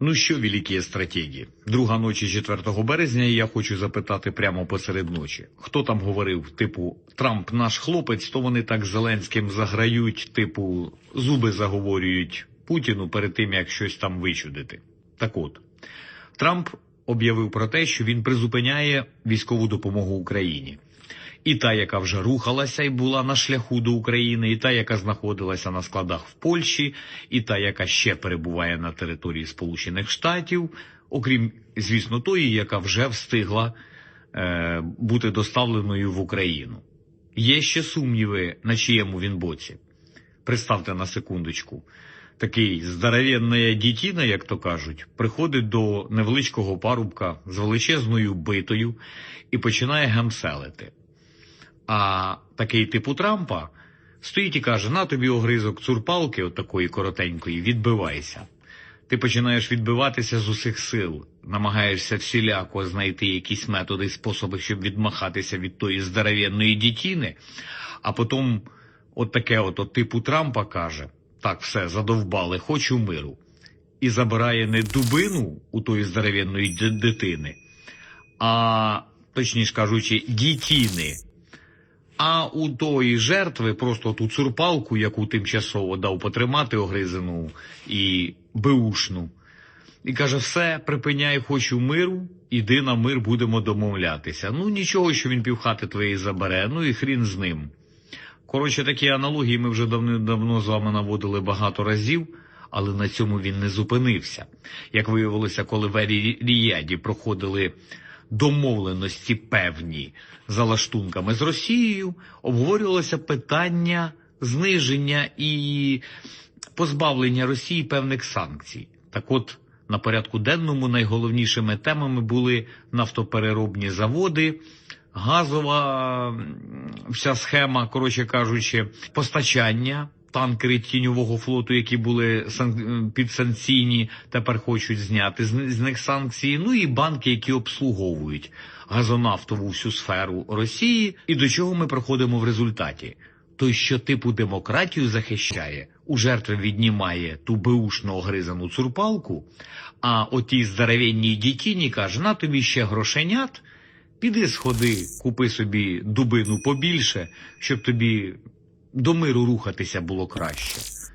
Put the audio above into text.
Ну що, великі стратегії? Друга ночі 4 березня, і я хочу запитати прямо посеред ночі. Хто там говорив, типу, Трамп наш хлопець, то вони так Зеленським заграють, типу, зуби заговорюють Путіну перед тим, як щось там вичудити. Так от, Трамп об'явив про те, що він призупиняє військову допомогу Україні. І та, яка вже рухалася і була на шляху до України, і та, яка знаходилася на складах в Польщі, і та, яка ще перебуває на території Сполучених Штатів, окрім, звісно, тої, яка вже встигла е, бути доставленою в Україну. Є ще сумніви, на чиєму він боці. Представте на секундочку. Такий здоровенна дітіна, як то кажуть, приходить до невеличкого парубка з величезною битою і починає гамселити. А такий типу Трампа стоїть і каже: на тобі огризок цурпалки, от такої коротенької, відбивайся. Ти починаєш відбиватися з усіх сил, намагаєшся всіляко знайти якісь методи і способи, щоб відмахатися від тої здоровенної дітіни, а потім от таке от, от типу Трампа каже: так, все, задовбали, хочу миру. І забирає не дубину у тої здоровенної дитини, а точніше кажучи, дітіни. А у тої жертви просто ту цурпалку, яку тимчасово дав потримати огризену і беушну. І каже: все, припиняй, хочу миру, іди на мир, будемо домовлятися. Ну нічого, що він півхати твоєї забере, ну і хрін з ним. Коротше, такі аналогії ми вже давно з вами наводили багато разів, але на цьому він не зупинився. Як виявилося, коли в Ріяді проходили домовленості певні за лаштунками з Росією, обговорювалося питання зниження і позбавлення Росії певних санкцій. Так от, на порядку денному найголовнішими темами були нафтопереробні заводи, газова вся схема, коротше кажучи, постачання. Танкери тіньового флоту, які були сан- підсанкційні, тепер хочуть зняти з, з них санкції. Ну і банки, які обслуговують газонафтову всю сферу Росії. І до чого ми проходимо в результаті? Той, що типу демократію захищає, у жертви віднімає ту беушно огризану цурпалку, а отій здоровенній дітіні каже, на тобі ще грошенят, піди сходи, купи собі дубину побільше, щоб тобі до миру рухатися було краще.